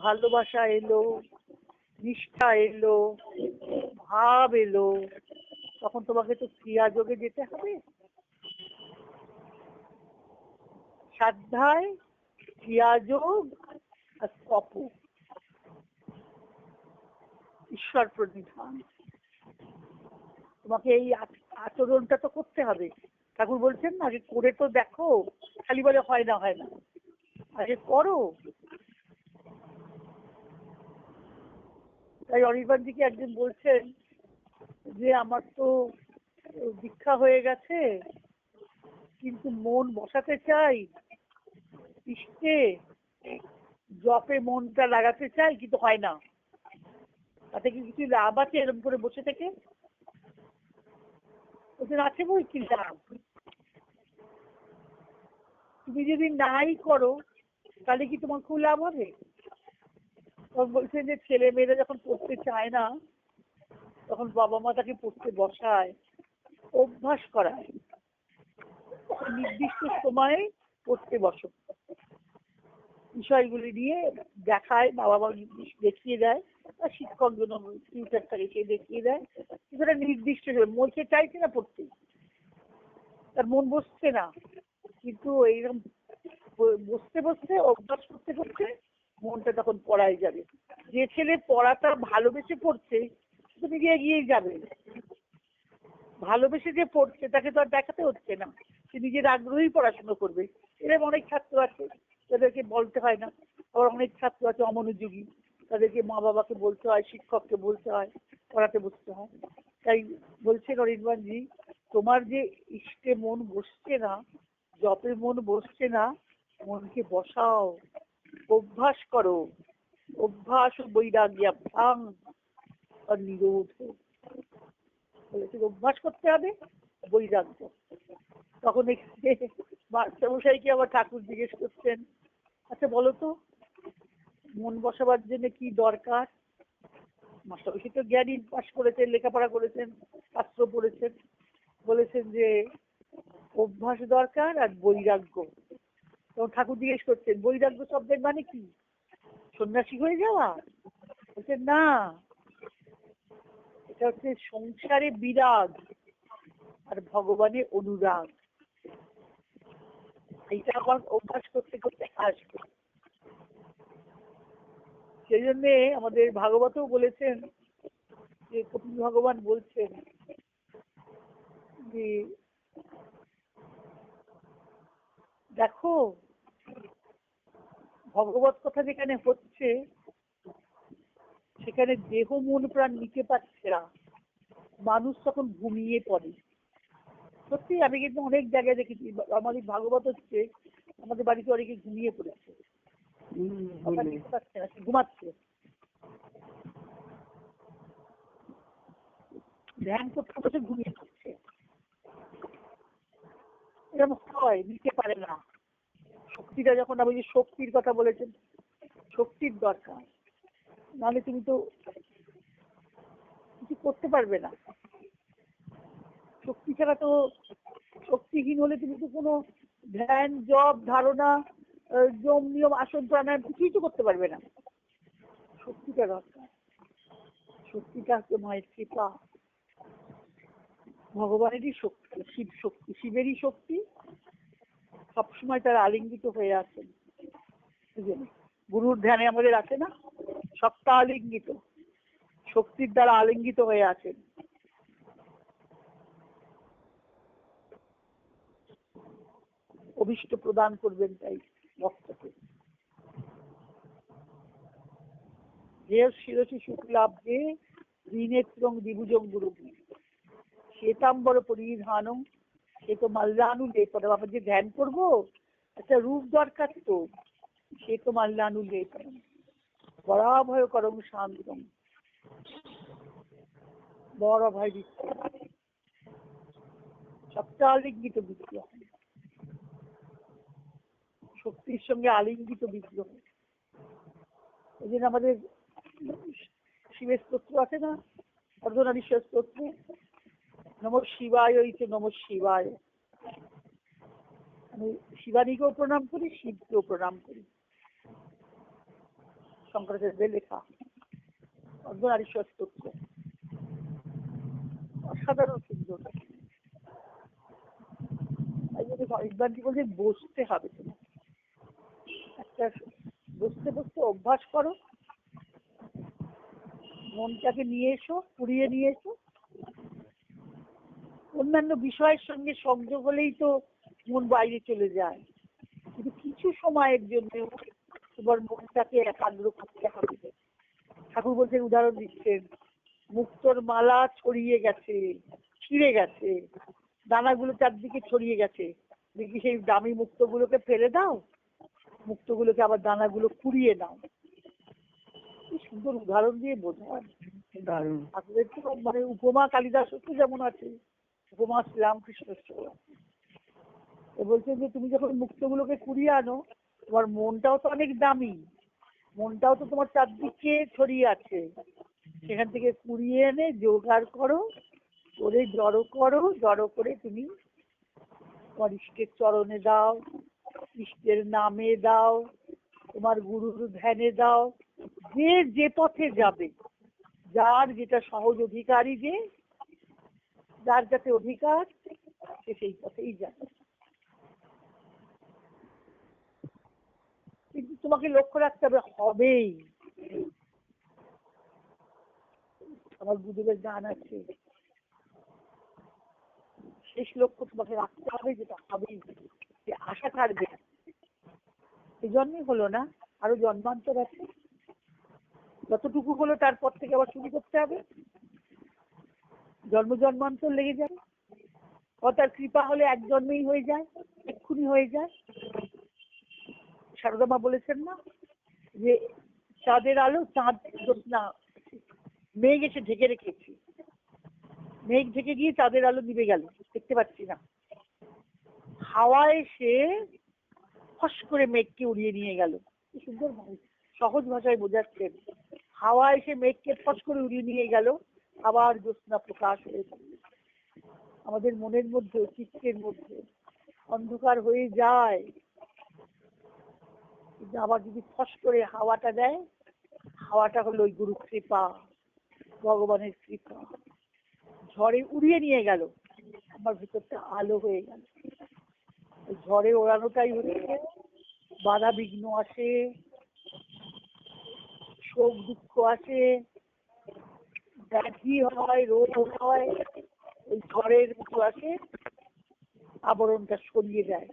ভালোবাসা এলো, নিষ্ঠা এলো, ভাব এলো, তখন তোমাকে তো ক্রিয়াযোগে যেতে হবে। সাধ্যায় ক্রিয়াযোগ আর তপ। ঈশ্বর প্রতিধান। তোমাকে এই আচরণটা তো করতে হবে। ঠাকুর বলছেন না আগে করে তো দেখো। খালি বলে, হয় না হয় না। আগে করো। তাই অনির্বাণজিকে একদিন বলছেন যে, আমার তো দীক্ষা হয়ে গেছে, কিন্তু মন বসাতে চাই ইষ্টে জপে মনটা লাগাতে চাই, কিন্তু হয় না। তাতে কি কিছু লাভ আছে এরকম করে বসে থেকে? ওদের আছে বই কি লাভ? তুমি যদি নাই করো, তাহলে কি তোমার খুব লাভ হবে? তখন বলছেন যে ছেলে মেয়েরা যখন পড়তে চায় না, তখন বাবা মা তাকে পড়তে বসায়, অভ্যাস করায়। নির্দিষ্ট সময়ে পড়তে বসো। বিষয়গুলি নিয়ে দেখায় বাবা মা দেখিয়ে দেয়, বা শিক্ষক জন টিউটার থাকে সে দেখিয়ে দেয়। কিন্তু নির্দিষ্ট মন সে চাইছে না পড়তে। তার মন বসছে না। কিন্তু এইরকম বসতে বসতে, অভ্যাস করতে করতে মনটা তখন পড়ায় যাবে। যে ছেলে পড়াটা ভালোবেসে পড়ছে, সে তো নিজে এগিয়েই যাবে। ভালোবেসে যে পড়ছে, তাকে তো আর দেখাতে হচ্ছে না। সে নিজের আগ্রহেই পড়াশুনো করবে। এরকম অনেক ছাত্র আছে তাদেরকে বলতে হয় না। আবার অনেক ছাত্র আছে অমনোযোগী। তাদেরকে মা বাবাকে বলতে হয়, শিক্ষককে বলতে হয়, পড়াতে বসতে হয়। তাই বলছেন অরিন্দবানজি তোমার যে ইষ্টে মন বসছে না, জপে মন বসছে না, মনকে বসাও। অভ্যাস করো। অভ্যাস ও বৈরাগ্য ভাঙ আর নিরোধ অভ্যাস করতে হবে, বৈরাগ্য। তখন মাস্টারমশাইকে আবার ঠাকুর জিজ্ঞেস করছেন? আচ্ছা বলো তো, মন বসাবার জন্য কি দরকার? মাস্টারমশাই তো জ্ঞানী পাস করেছেন, লেখাপড়া করেছেন, শাস্ত্র পড়েছেন। বলেছেন যে অভ্যাস দরকার আর বৈরাগ্য। তখন ঠাকুর জিজ্ঞেস করছেন, বৈরাগ্য শব্দের মানে কি? সন্ন্যাসী হয়ে যাওয়া? বলছে না। এটা হচ্ছে সংসারে বিরাগ আর ভগবানের অনুরাগ। আমার অভ্যাস করতে করতে আসবে। সেই জন্যে আমাদের ভাগবতও বলেছেন যে কপিল ভগবান বলছেন যে, দেখো ভগবত কথা যেখানে হচ্ছে সেখানে দেহ মন প্রাণ নিতে পারছে না। মানুষ তখন ঘুমিয়ে পড়ে। সত্যি আমি কিন্তু অনেক জায়গায় দেখেছি আমাদের ভাগবত হচ্ছে আমাদের বাড়িতে অনেকে ঘুমিয়ে পড়েছে। ঘুমাচ্ছে। ধ্যান করতে বসে ঘুমিয়ে পড়ছে। এরকম হয় নিতে পারে না। শক্তিটা যখন আপনি যে শক্তির কথা বলেছেন, শক্তির দরকার। নাহলে তুমি তো কিছু করতে পারবে না। শক্তি ছাড়া তো শক্তিহীন হলে তুমি তো কোনো ধ্যান জব ধারণা যম নিয়ম, আসন, প্রাণায়াম কিছুই তো করতে পারবে না। শক্তিটা দরকার। শক্তিটা হচ্ছে মায়ের কৃপা। ভগবানেরই শক্তি, শিব শক্তি, শিবেরই শক্তি সবসময় তারা আলিঙ্গিত হয়ে আছেন বুঝলেন? গুরুর ধ্যানে আমাদের আছে না? সপ্তাহ আলিঙ্গিত। শক্তির দ্বারা আলিঙ্গিত হয়ে আছেন। অভিষ্ট প্রদান করবেন তাই ভক্তকে। যে শিরসি শুক্লাব্দে ঋণেত্রং দ্বিভুজং গুরু শ্বেতাম্বর পরিধানং সে তো মাল্লানু লেপন আমরা যে ধ্যান করব, একটা রূপ দরকার তো, সে তো মাল্লানু লেপন বরাভয় করম শান্তম বড় ভয় দিচ্ছে। সবটা আলিঙ্গিত বিগ্রহ। শক্তির সঙ্গে আলিঙ্গিত বিগ্রহ। এই জন্য আমাদের শিবের স্তোত্র আছে না? অর্ধনারীশ্বর স্তোত্রে? নম শিবায় হইছে নম শিবায়। আমি শিবানীকেও প্রণাম করি, শিবকেও প্রণাম করি। শঙ্করাচার্য লেখা অর্ধনারীশ্বর স্তোত্র অসাধারণ সুন্দর বিভ্রান্তি বলছে বসতে হবে তোমার একটা বসতে বসতে অভ্যাস করো। মনটাকে নিয়ে এসো, পুড়িয়ে নিয়ে এসো। অন্যান্য বিষয়ের সঙ্গে সংযোগ হলেই তো মন বাইরে চলে যায়। কিন্তু কিছু সময়ের জন্য তোমার মনটাকে একাগ্র করতে হবে। ঠাকুর বলছেন উদাহরণ দিচ্ছেন মুক্তোর মালা ছড়িয়ে গেছে ছিঁড়ে গেছে দানাগুলো চারদিকে ছড়িয়ে গেছে। দেখি সেই দামি মুক্তগুলোকে ফেলে দাও মুক্তগুলোকে আবার দানাগুলো কুড়িয়ে নাও। কি সুন্দর উদাহরণ দিয়ে দারুণ। ঠাকুরের তো মানে উপমা কালিদাস তো যেমন আছে। উপমা শ্রীরামকৃষ্ণ এ বলছে যে, তুমি যখন মুক্তগুলোকে কুড়িয়ে আনো, তোমার মনটাও তো অনেক দামি। মনটাও তো তোমার চারদিকে ছড়িয়ে আছে। সেখান থেকে কুড়িয়ে এনে জোগাড় করো, করে জড়ো করো, জড়ো করে তুমি তোমার ইষ্টের চরণে দাও, ইষ্টের নামে দাও, তোমার গুরুর ধ্যানে দাও। যে যে পথে যাবে, যার যেটা সহজ অধিকারী যে যার যাতে অধিকার সে সেই পথেই যাবে কিন্তু তোমাকে লক্ষ্য রাখতে হবে, হবেই। আমার গুরুদেবের গান আছে। শেষ লক্ষ্য তোমাকে রাখতে হবে যেটা হবেই, যে আশা থাকবে। এই জন্যই হলো না, আরও জন্মান্তর আছে। যতটুকু হলো তারপর থেকে আবার শুরু করতে হবে। জন্ম জন্মান্তর লেগে যাবে তার কৃপা হলে এক জন্মেই হয়ে যায়, এক্ষুনি হয়ে যায়। সারদা মা বলেছেন না যে, চাঁদের আলো চাঁদ না, মেঘ এসে ঢেকে রেখেছি। মেঘ ঢেকে গিয়ে চাঁদের আলো নিভে গেল, দেখতে পাচ্ছি না। হাওয়া এসে ফস করে মেঘকে উড়িয়ে নিয়ে গেল। সুন্দর সহজ ভাষায় বোঝাচ্ছেন। হাওয়া এসে মেঘকে ফস করে উড়িয়ে নিয়ে গেল। আবার জ্যোৎস্না প্রকাশ হয়ে গেল। আমাদের মনের মধ্যে, চিত্তের মধ্যে অন্ধকার হয়ে যায়। আবার যদি ফস করে হাওয়াটা দেয়, হাওয়াটা হলো ওই গুরু কৃপা, ভগবানের কৃপা। ঝড়ে উড়িয়ে নিয়ে গেল আমার ভিতরটা আলো হয়ে গেল। ঝড়ে ওড়ানোটাই হচ্ছে, বাধা বিঘ্ন আসে, শোক দুঃখ আসে ব্যাধি হয় রোগ হয় ওই ঝড়ের মতো আসে আবরণটা সরিয়ে দেয়।